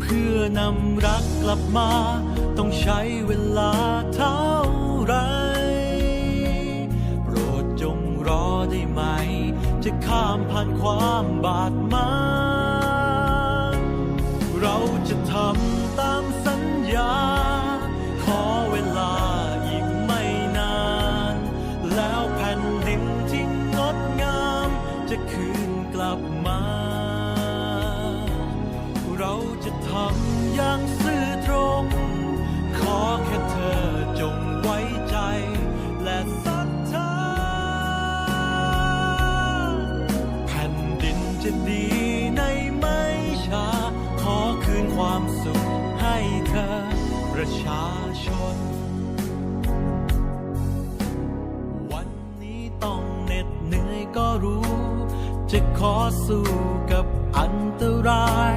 เพื่อนำรักกลับมา ต้องใช้เวลาเท่าไร โปรดจงรอได้ไหม จะข้ามผ่านความบาดหมาง จะทำอย่างซื่อตรง ขอแค่เธอจงไว้ใจ และศรัทธาแผ่นดินจะดีในไม่ช้า ขอคืนความสุขให้เธอ ประชาชน วันนี้ต้องเหน็ดเหนื่อยก็รู้ จะขอสู้กับอันตราย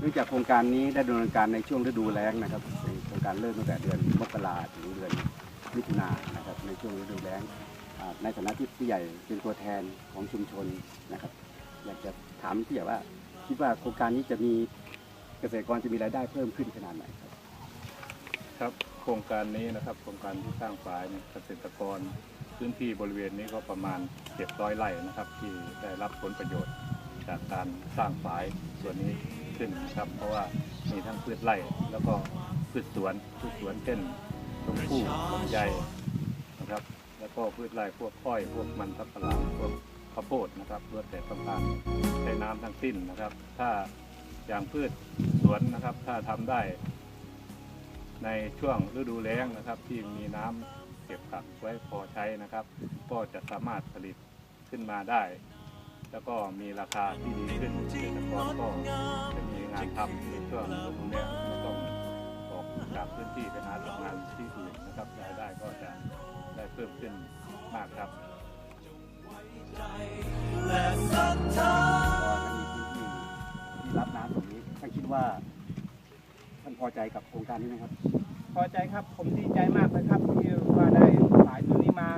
เนื่องจากโครงการนี้ได้ดำเนินการในช่วงฤดูแล้งนะครับเป็นโครงการเริ่มตั้งแต่เดือนมกราถึงเดือนมิถุนายนนะครับในช่วงฤดูแล้งอ่าในฐานะที่ผู้ใหญ่เป็นตัวแทนของชุมชนนะครับ อยากจะถามผู้ใหญ่ว่าคิดว่าโครงการนี้จะมีเกษตรกรจะมีรายได้เพิ่มขึ้นขนาดไหนครับ ครับโครงการนี้นะครับโครงการที่สร้างฝายเนี่ยเกษตรกรพื้นที่บริเวณนี้ก็ประมาณ 700ไร่นะครับ ที่ได้รับผลประโยชน์ จากการสร้างฝายส่วนนี้ขึ้นนะครับ เพราะว่ามีทั้งพืชไร่แล้วก็พืชสวนพืชสวนเช่นชมพู่ลำไยนะครับ แล้วก็พืชไร่พวกอ้อยพวกมันสับปะหลังพวกข้าวโพดนะครับเพื่อแต่ต้องการใช้น้ำทั้งสิ้นนะครับ ถ้าอย่างพืชสวนนะครับ ถ้าทำได้ ในช่วงฤดูแล้งนะครับ ที่มีน้ำเก็บกักไว้พอใช้นะครับ ก็จะสามารถผลิตขึ้นมาได้ แล้วก็มีราคาที่ดีขึ้นเกษตรกรก็จะมีงานทำในช่วงฤดูแล้งไม่ต้องออกจากพื้นที่ไปหาทำงานที่อื่นนะครับรายได้ก็จะได้เพิ่มขึ้นมากครับและศรัทธาก็ถ้ามีพื้นที่ที่รับน้ำตรงนี้ท่านคิดว่าท่านพอใจกับโครงการนี้ไหมครับ พอใจครับผมดีใจมากเลยครับที่ว่าได้สายตัวนี้มา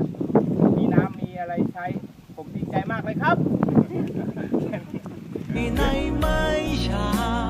มีน้ำมีอะไรใช้ ผมดีใจมากเลยครับ ในไม่ช้า